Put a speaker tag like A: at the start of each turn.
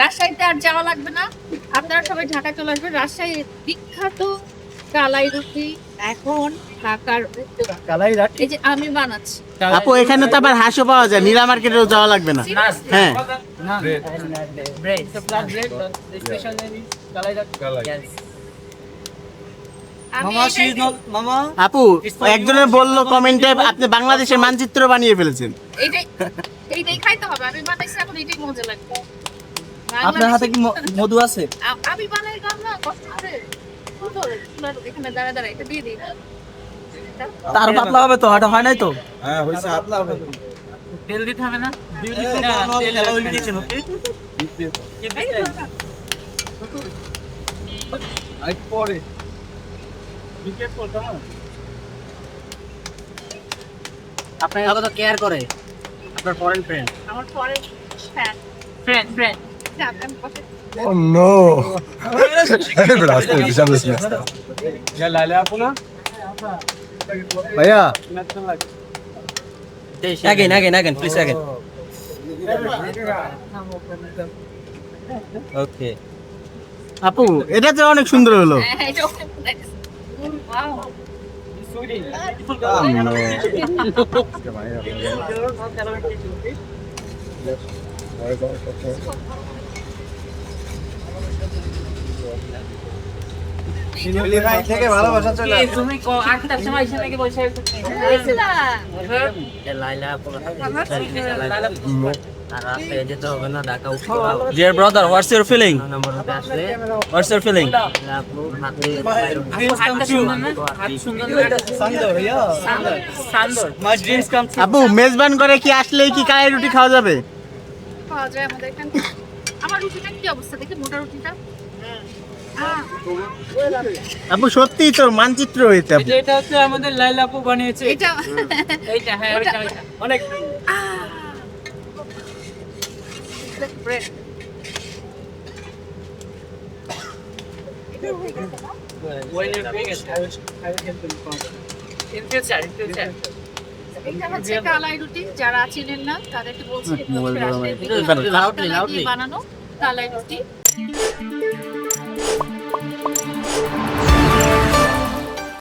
A: রাজশাহীতে আর যাওয়া লাগবে না। আপনারা সবাই ঢাকায় চলে আসবেন। রাজশাহীর বিখ্যাত কালাই রুটি এখন ঢাকার
B: কালাই রাখি
A: এই যে আমি বানাচ্ছি।
C: আপু এখানে তো আবার হাঁসও পাওয়া যায়। নীলা মার্কেটেও যাওয়া লাগবে না। হ্যাঁ।
A: এটাই-.
C: আপু একজনের বলল কমেন্টে আপনি বাংলাদেশের মানচিত্র বানিয়ে ফেলেছেন।
A: এইটাই এইটাই খাইতে হবে। আমি বানাইছি এখন এইটাই মজা লাগবে।
B: আপনার হাতে কি মধু আছে?
A: আমি বানাই না? কষ্ট সুন্দর, এখানে দাঁড়া দাঁড়া এটা দিয়ে দিই।
B: তার পাতলা হবে তো এটা হয় নাই তো?
D: হ্যাঁ হইছে আপনা হবে।
E: তেল দিতে হবে না?
D: আই পরে।
B: আপনার কথা কেয়ার করে? আপনার ফরেন ফ্রেন্ড
A: আমার পরে ফ্যান
E: ফ্রেন্ড ফ্রেন্ড
D: নো বড় আস্তে বিশাল
B: লাইলে আপু
C: ভাইয়া
B: again again again please again okay
C: আপু এটা তো অনেক সুন্দর হলো।
A: হ্যাঁ এটা
D: ভাই থেকে ভালোবাসা চলে
E: তুমি ক- আটটার সময় এসে নাকি বসে আছো?
B: লাইলা না
E: সুন্দর
B: yeah
E: সান্দর সান্দর
B: my dreams come true
C: আপু মেজবান করে কি আসলেই কি কালাই রুটি খাওয়া যাবে?
A: পাওয়া যায় আমাদের এখানে। আমার রুটিটা কি অবস্থা? দেখি মোটা রুটিটা।
C: আপু সত্যিই তো মানচিত্র হয়েছে আপু।
E: এটা হচ্ছে আমাদের লাইলা আপু বানিয়েছে।
A: এটা
E: এইটা হ্যাঁ
B: অনেক
A: bread
B: when you're big I will help you
E: in future in future
A: কালাই রুটি যারা চিনেন না তাদেরকে বলছি বানানো কালাই রুটি।